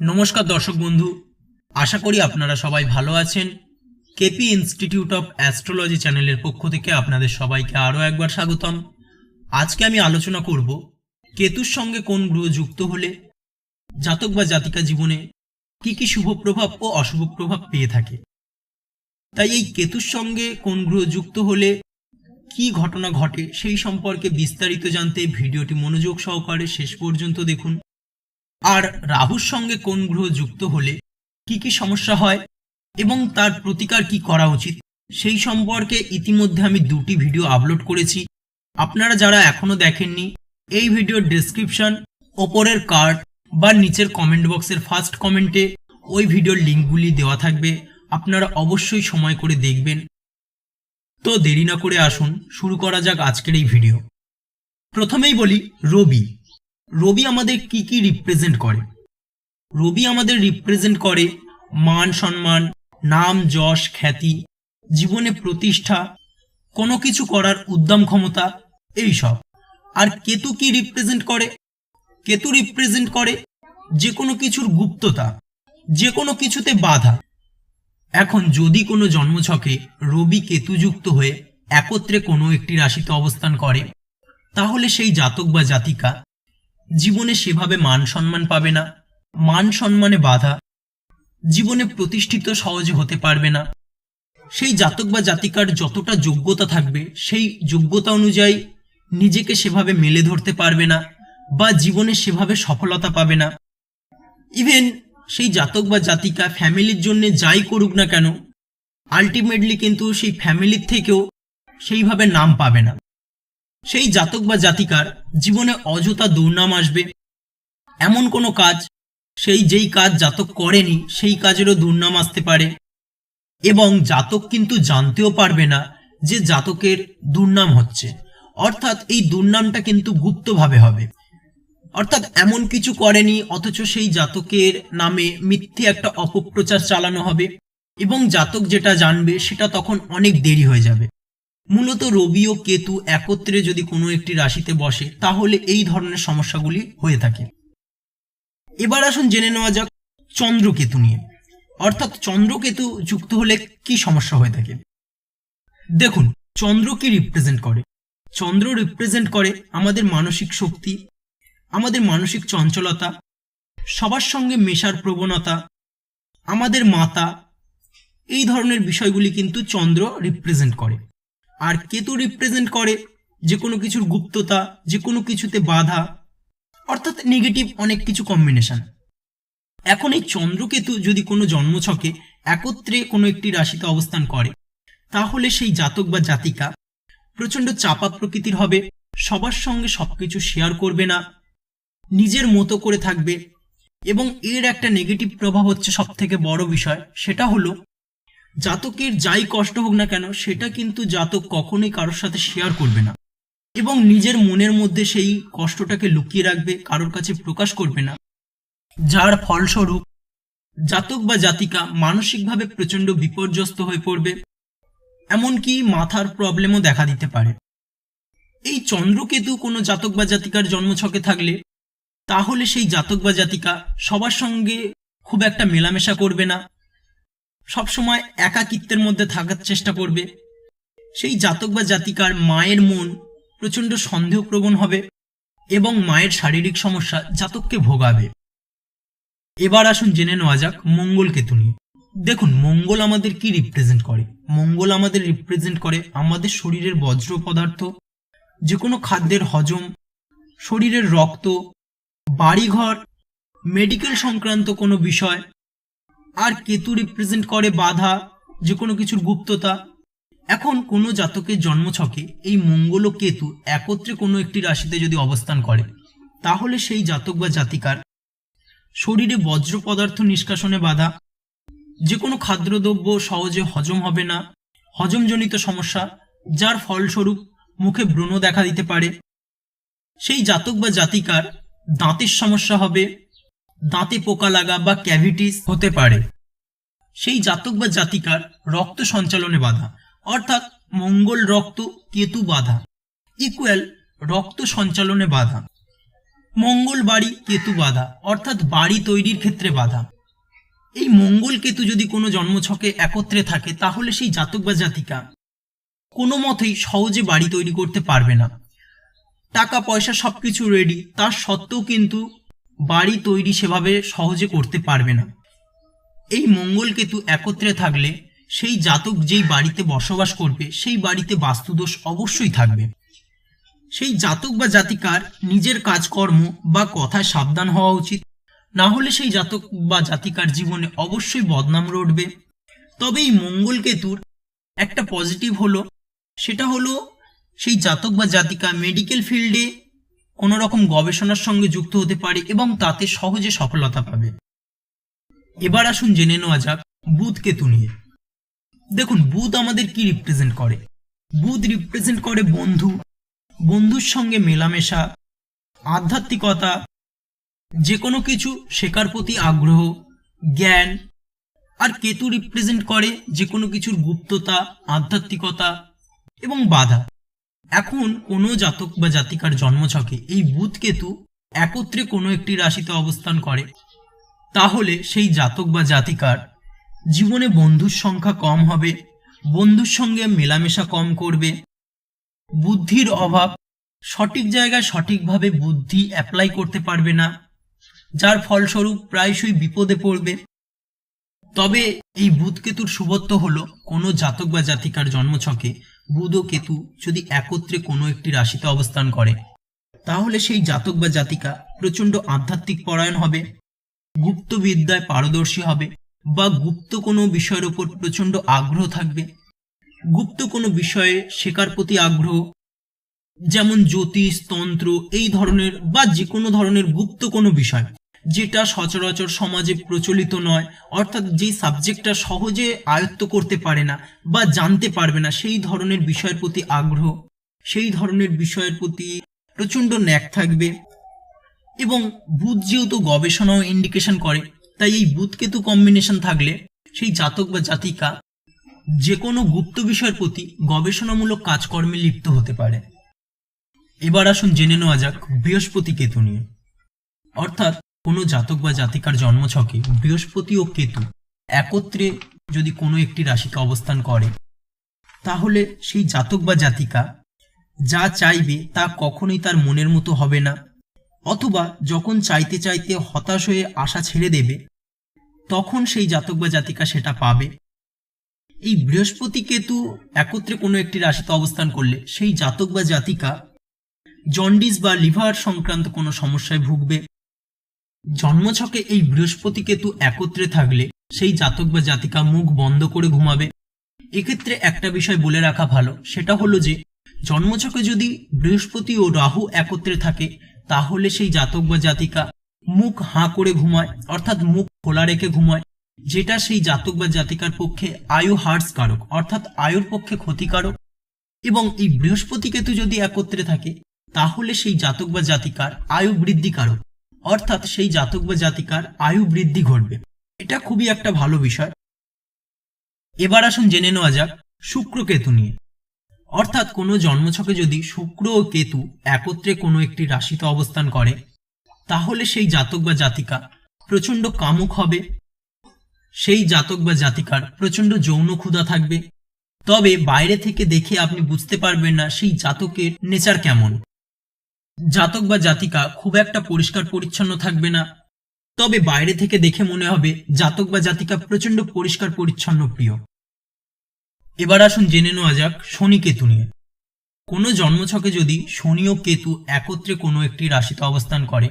নমস্কার দর্শক বন্ধু, আশা করি আপনারা সবাই ভালো আছেন। কেপি ইনস্টিটিউট অফ অ্যাস্ট্রোলজি চ্যানেলের পক্ষ থেকে আপনাদের সবাইকে আরও একবার স্বাগতম। আজকে আমি আলোচনা করব কেতুর সঙ্গে কোন গ্রহ যুক্ত হলে জাতক বা জাতিকা জীবনে কি কি শুভ প্রভাব ও অশুভ প্রভাব পেয়ে থাকে। তাই এই কেতুর সঙ্গে কোন গ্রহ যুক্ত হলে কি ঘটনা ঘটে সেই সম্পর্কে বিস্তারিত জানতে ভিডিওটি মনোযোগ সহকারে শেষ পর্যন্ত দেখুন। আর রাহুর সঙ্গে কোন গ্রহ যুক্ত হলে কি কি সমস্যা হয় এবং তার প্রতিকার কি করা উচিত, সেই সম্পর্কে ইতিমধ্যে আমি দুটি ভিডিও আপলোড করেছি। আপনারা যারা এখনও দেখেননি, এই ভিডিওর ডেসক্রিপশন ওপরের কার্ড বা নিচের কমেন্ট বক্সের ফার্স্ট কমেন্টে ওই ভিডিওর লিঙ্কগুলি দেওয়া থাকবে। আপনারা অবশ্যই সময় করে দেখবেন। তো দেরি না করে আসুন, শুরু করা যাক আজকের এই ভিডিও। প্রথমেই বলি, রবি। রবি আমাদের কি কি রিপ্রেজেন্ট করে? রবি আমাদের রিপ্রেজেন্ট করে মান সম্মান, নাম, যশ, খ্যাতি, জীবনে প্রতিষ্ঠা, কোনো কিছু করার উদ্যম ক্ষমতা, এই সব। আর কেতু কি রিপ্রেজেন্ট করে? কেতু রিপ্রেজেন্ট করে যে কোনো কিছুর গুপ্ততা, যে কোনো কিছুতে বাধা। এখন যদি কোনো জন্মছকে রবি কেতুযুক্ত হয়ে একত্রে কোনো একটি রাশিতে অবস্থান করে, তাহলে সেই জাতক বা জাতিকা জীবনে সেভাবে মান সম্মান পাবে না। মান সম্মানে বাধা। জীবনে প্রতিষ্ঠিত সহজে হতে পারবে না। সেই জাতক বা জাতিকার যতটা যোগ্যতা থাকবে, সেই যোগ্যতা অনুযায়ী নিজেকে সেভাবে মেলে ধরতে পারবে না বা জীবনে সেভাবে সফলতা পাবে না। ইভেন সেই জাতক বা জাতিকা ফ্যামিলির জন্য যাই করুক না কেন আলটিমেটলি কিন্তু সেই ফ্যামিলির থেকেও সেইভাবে নাম পাবে না। সেই জাতক বা জাতিকার জীবনে অযথা দুর্নাম আসবে। এমন কোনো কাজ, সেই যেই কাজ জাতক করেনি, সেই কাজেরও দুর্নাম আসতে পারে। এবং জাতক কিন্তু জানতেও পারবে না যে জাতকের দুর্নাম হচ্ছে। অর্থাৎ এই দুর্নামটা কিন্তু গুপ্তভাবে হবে। অর্থাৎ এমন কিছু করেনি, অথচ সেই জাতকের নামে মিথ্যে একটা অপপ্রচার চালানো হবে। এবং জাতক যেটা জানবে, সেটা তখন অনেক দেরি হয়ে যাবে। মূলত রবি ও কেতু একত্রে যদি কোনো একটি রাশিতে বসে, তাহলে এই ধরনের সমস্যাগুলি হয়ে থাকে। এবার আসুন জেনে নেওয়া যাক চন্দ্রকেতু নিয়ে। অর্থাৎ চন্দ্রকেতু যুক্ত হলে কি সমস্যা হয়ে থাকে? দেখুন, চন্দ্র কি রিপ্রেজেন্ট করে? চন্দ্র রিপ্রেজেন্ট করে আমাদের মানসিক শক্তি, আমাদের মানসিক চঞ্চলতা, সবার সঙ্গে মেশার প্রবণতা, আমাদের মাতা, এই ধরনের বিষয়গুলি কিন্তু চন্দ্র রিপ্রেজেন্ট করে। আর কেতু রিপ্রেজেন্ট করে? যে কোনো কিছুর গুপ্ততা, যে কোনো কিছুতে বাধা। অর্থাৎ নেগেটিভ অনেক কিছু কম্বিনেশন এখন এই চন্দ্রকেতু যদি কোনো জন্মছকে একত্রে কোনো একটি রাশিতে অবস্থান করে, তাহলে সেই জাতক বা জাতিকা প্রচণ্ড চাপা প্রকৃতির হবে, সবার সঙ্গে সব কিছু শেয়ার করবে না, নিজের মতো করে থাকবে এবং এর একটা নেগেটিভ প্রভাব হচ্ছে সব থেকে বড় বিষয়, সেটা হলো জাতকের যাই কষ্ট হোক না কেন, সেটা কিন্তু জাতক কখনোই কারোর সাথে শেয়ার করবে না। এবং নিজের মনের মধ্যে সেই কষ্টটাকে লুকিয়ে রাখবে, কারোর কাছে প্রকাশ করবে না। যার ফলস্বরূপ, জাতক বা জাতিকা মানসিকভাবে প্রচণ্ড বিপর্যস্ত হয়ে পড়বে, এমনকি মাথার প্রবলেমও দেখা দিতে পারে। এই চন্দ্রকেতু কোনো জাতক বা জাতিকার জন্মছকে থাকলে, তাহলে সেই জাতক বা জাতিকা সবার সঙ্গে খুব একটা মেলামেশা করবে না সবসময় একাকিত্বের মধ্যে থাকার চেষ্টা করবে। সেই জাতক বা জাতিকার মায়ের মন প্রচণ্ড সন্দেহপ্রবণ হবে এবং মায়ের শারীরিক সমস্যা জাতককে ভোগাবে। এবার আসুন জেনে নেওয়া যাক মঙ্গল কেতু নিয়ে দেখুন, মঙ্গল আমাদের কি রিপ্রেজেন্ট করে? মঙ্গল আমাদের রিপ্রেজেন্ট করে আমাদের শরীরের বজ্র পদার্থ যে কোনো খাদ্যের হজম, শরীরের রক্ত, বাড়িঘর মেডিকেল সংক্রান্ত কোনো বিষয় আর কেতু রিপ্রেজেন্ট করে বাধা যে কোনো কিছুর গুপ্ততা। এখন কোনো জাতকের জন্মছকে এই মঙ্গল ও কেতু একত্রে কোনো একটি রাশিতে যদি অবস্থান করে, তাহলে সেই জাতক বা জাতিকার শরীরে বজ্র পদার্থ নিষ্কাশনে বাধা যে কোনো খাদ্যদ্রব্য সহজে হজম হবে না, হজমজনিত সমস্যা, যার ফলস্বরূপ মুখে ব্রণ দেখা দিতে পারে। সেই জাতক বা জাতিকার দাঁতের সমস্যা হবে দাঁতে পোকা লাগা বা ক্যাভিটিস হতে পারে। সেই জাতক বা জাতিকার রক্ত সঞ্চালনে বাধা, অর্থাৎ মঙ্গল রক্ত কেতু বাধা ইকুয়াল রক্ত সঞ্চালনে বাধা। মঙ্গল বাড়ি কেতু বাধা, অর্থাৎ বাড়ি তৈরির ক্ষেত্রে বাধা। এই মঙ্গল কেতু যদি কোনো জন্মছকে একত্রে থাকে, তাহলে সেই জাতক বা জাতিকা কোনো মতেই সহজে বাড়ি তৈরি করতে পারবে না। টাকা পয়সা সবকিছু রেডি তার সত্ত্বেও কিন্তু বাড়ি তৈরি সেভাবে সহজে করতে পারবে না। এই মঙ্গল কেতু একত্রে থাকলে সেই জাতক যেই বাড়িতে বসবাস করবে, সেই বাড়িতে বাস্তুদোষ অবশ্যই থাকবে। সেই জাতক বা জাতিকার নিজের কাজকর্ম বা কথায় সাবধান হওয়া উচিত। না হলে সেই জাতক বা জাতিকার জীবনে অবশ্যই বদনাম রটবে। তবে এই মঙ্গল কেতুর একটা পজিটিভ হলো, সেটা হলো সেই জাতক বা জাতিকা মেডিকেল ফিল্ডে কোনো রকম গবেষণার সঙ্গে যুক্ত হতে পারে এবং তাতে সহজে সফলতা পাবে। এবার আসুন জেনে নেওয়া যাক বুধ কেতু নিয়ে। দেখুন, বুধ আমাদের কি রিপ্রেজেন্ট করে? বুধ রিপ্রেজেন্ট করে বন্ধু, বন্ধুর সঙ্গে মেলামেশা, আধ্যাত্মিকতা যে কোনো কিছু শেখার প্রতি আগ্রহ, জ্ঞান, আর কেতু রিপ্রেজেন্ট করে যে কোনো কিছুর গুপ্ততা, আধ্যাত্মিকতা এবং বাধা। এখন কোনো জাতক বা জাতিকার জন্মছকে এই বুধ কেতু একত্রে কোনো একটি রাশিতে অবস্থান করে, তাহলে সেই জাতক বা জাতিকার জীবনে বন্ধুর সংখ্যা কম হবে, বন্ধুর সঙ্গে মেলামেশা কম করবে, বুদ্ধির অভাব, সঠিক জায়গায় সঠিকভাবে বুদ্ধি অ্যাপ্লাই করতে পারবে না, যার ফলস্বরূপ প্রায়শই বিপদে পড়বে। তবে এই বুধকেতুর শুভত্ব হলো কোনো জাতক বা জাতিকার জন্মছকে বুধ ও কেতু যদি একত্রে কোনো একটি রাশিতে অবস্থান করে, তাহলে সেই জাতক বা জাতিকা প্রচণ্ড আধ্যাত্মিক পরায়ণ হবে গুপ্ত বিদ্যায় পারদর্শী হবে বা গুপ্ত কোনো বিষয়ের ওপর প্রচণ্ড আগ্রহ থাকবে। গুপ্ত কোনো বিষয়ে শেখার প্রতি আগ্রহ, যেমন জ্যোতিষ, তন্ত্র, এই ধরনের বা যে কোনো ধরনের গুপ্ত কোনো বিষয়। যেটা সচরাচর সমাজে প্রচলিত নয়, অর্থাৎ যেই সাবজেক্টটা সহজে আয়ত্ত করতে পারে না বা জানতে পারবে না, সেই ধরনের বিষয়ের প্রতি আগ্রহ, সেই ধরনের বিষয়ের প্রতি প্রচণ্ড ন্যাক থাকবে এবং বুধ যেহেতু গবেষণাও ইন্ডিকেশন করে, তাই এই বুধকেতু কম্বিনেশন থাকলে সেই জাতক বা জাতিকা যে কোনো গুপ্ত বিষয়ের প্রতি গবেষণামূলক কাজকর্মে লিপ্ত হতে পারে। এবার আসুন জেনে নেওয়া যাক বৃহস্পতি কেতু নিয়ে। অর্থাৎ কোনো জাতক বা জাতিকার জন্মছকে বৃহস্পতি ও কেতু একত্রে যদি কোনো একটি রাশিতে অবস্থান করে, তাহলে সেই জাতক বা জাতিকা যা চাইবে তা কখনোই তার মনের মতো হবে না। অথবা যখন চাইতে চাইতে হতাশ হয়ে আশা ছেড়ে দেবে, তখন সেই জাতক বা জাতিকা সেটা পাবে। এই বৃহস্পতি কেতু একত্রে কোনো একটি রাশিতে অবস্থান করলে সেই জাতক বা জাতিকা জন্ডিস বা লিভার সংক্রান্ত কোনো সমস্যায় ভুগবে। জন্মছকে এই বৃহস্পতি কেতু একত্রে থাকলে সেই জাতক বা জাতিকা মুখ বন্ধ করে ঘুমাবে। এক্ষেত্রে একটা বিষয় বলে রাখা ভালো, সেটা হলো যে জন্মছকে যদি বৃহস্পতি ও রাহু একত্রে থাকে, তাহলে সেই জাতক বা জাতিকা মুখ হাঁ করে ঘুমায়, অর্থাৎ মুখ খোলা রেখে ঘুমায়, যেটা সেই জাতক বা জাতিকার পক্ষে আয়ু হার্স কারক অর্থাৎ আয়ুর পক্ষে ক্ষতিকারক। এবং এই বৃহস্পতি কেতু যদি একত্রে থাকে, তাহলে সেই জাতক বা জাতিকার আয়ু বৃদ্ধিকারক। অর্থাৎ সেই জাতক বা জাতিকার আয়ু বৃদ্ধি ঘটবে। এটা খুবই একটা ভালো বিষয়। এবার আসুন জেনে নেওয়া যাক শুক্র কেতু নিয়ে। অর্থাৎ কোনো জন্মছকে যদি শুক্র ও কেতু একত্রে কোনো একটি রাশিতে অবস্থান করে, তাহলে সেই জাতক বা জাতিকা প্রচণ্ড কামুক হবে। সেই জাতক বা জাতিকার প্রচণ্ড যৌন ক্ষুধা থাকবে। তবে বাইরে থেকে দেখে আপনি বুঝতে পারবেন না সেই জাতকের নেচার কেমন। জাতক বা জাতিকা খুব একটা পরিষ্কার পরিচ্ছন্ন থাকবে না। তবে বাইরে থেকে দেখে মনে হবে জাতক বা জাতিকা প্রচণ্ড পরিষ্কার পরিচ্ছন্ন প্রিয়। এবার আসুন জেনে নেওয়া যাক শনি কেতু নিয়ে। কোনো জন্মছকে যদি শনি ও কেতু একত্রে কোনো একটি রাশিতে অবস্থান করে,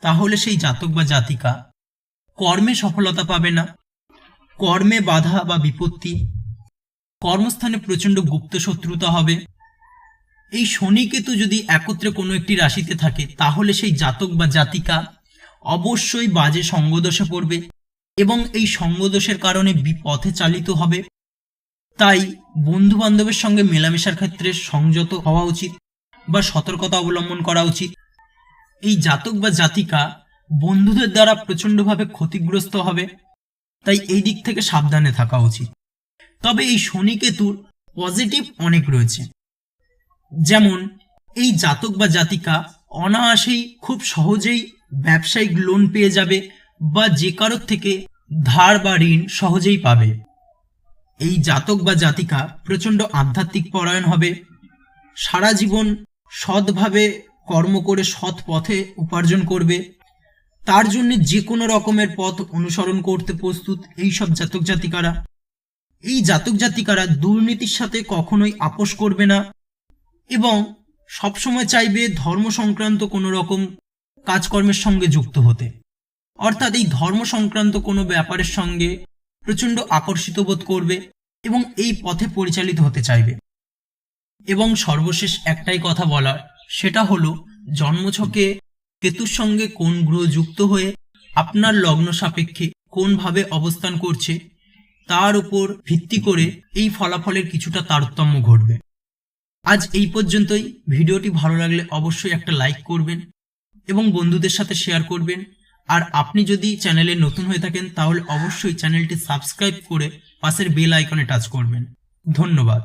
তাহলে সেই জাতক বা জাতিকা কর্মে সফলতা পাবে না। কর্মে বাধা বা বিপত্তি। কর্মস্থানে প্রচণ্ড গুপ্ত শত্রুতা হবে। এই শনি কেতু যদি একত্রে কোনো একটি রাশিতে থাকে, তাহলে সেই জাতক বা জাতিকা অবশ্যই বাজে সঙ্গদোষে পড়বে এবং এই সঙ্গদোষের কারণে বিপথে চালিত হবে। তাই বন্ধু বান্ধবের সঙ্গে মেলামেশার ক্ষেত্রে সংযত হওয়া উচিত বা সতর্কতা অবলম্বন করা উচিত। এই জাতক বা জাতিকা বন্ধুদের দ্বারা প্রচণ্ডভাবে ক্ষতিগ্রস্ত হবে, তাই এই দিক থেকে সাবধানে থাকা উচিত। তবে এই শনিকেতুর পজিটিভ অনেক রয়েছে। যেমন, এই জাতক বা জাতিকা অনায়াসেই খুব সহজেই ব্যবসায়িক লোন পেয়ে যাবে বা যে কারোর থেকে ধার বা ঋণ সহজেই পাবে। এই জাতক বা জাতিকা প্রচণ্ড আধ্যাত্মিক পরায়ণ হবে। সারা জীবন সৎভাবে কর্ম করে সৎ পথে উপার্জন করবে। তার জন্য যে কোনো রকমের পথ অনুসরণ করতে প্রস্তুত এই সব জাতক জাতিকারা। এই জাতক জাতিকারা দুর্নীতির সাথে কখনোই আপোষ করবে না। এবং সবসময় চাইবে ধর্ম সংক্রান্ত কোনো রকম কাজকর্মের সঙ্গে যুক্ত হতে। অর্থাৎ এই ধর্ম সংক্রান্ত কোনো ব্যাপারের সঙ্গে প্রচণ্ড আকর্ষিত বোধ করবে এবং এই পথে পরিচালিত হতে চাইবে। এবং সর্বশেষ একটাই কথা বলার, সেটা হলো জন্মছকে কেতুর সঙ্গে কোন গ্রহ যুক্ত হয়ে আপনার লগ্ন সাপেক্ষে কোনভাবে অবস্থান করছে, তার উপর ভিত্তি করে এই ফলাফলের কিছুটা তারতম্য ঘটবে। আজ এই পর্যন্তই। ভিডিওটি ভালো লাগলে অবশ্যই একটা লাইক করবেন এবং বন্ধুদের সাথে শেয়ার করবেন। আর আপনি যদি চ্যানেলে নতুন হয়ে থাকেন, তাহলে অবশ্যই চ্যানেলটি সাবস্ক্রাইব করে পাশের বেল আইকনে টাচ করবেন। ধন্যবাদ।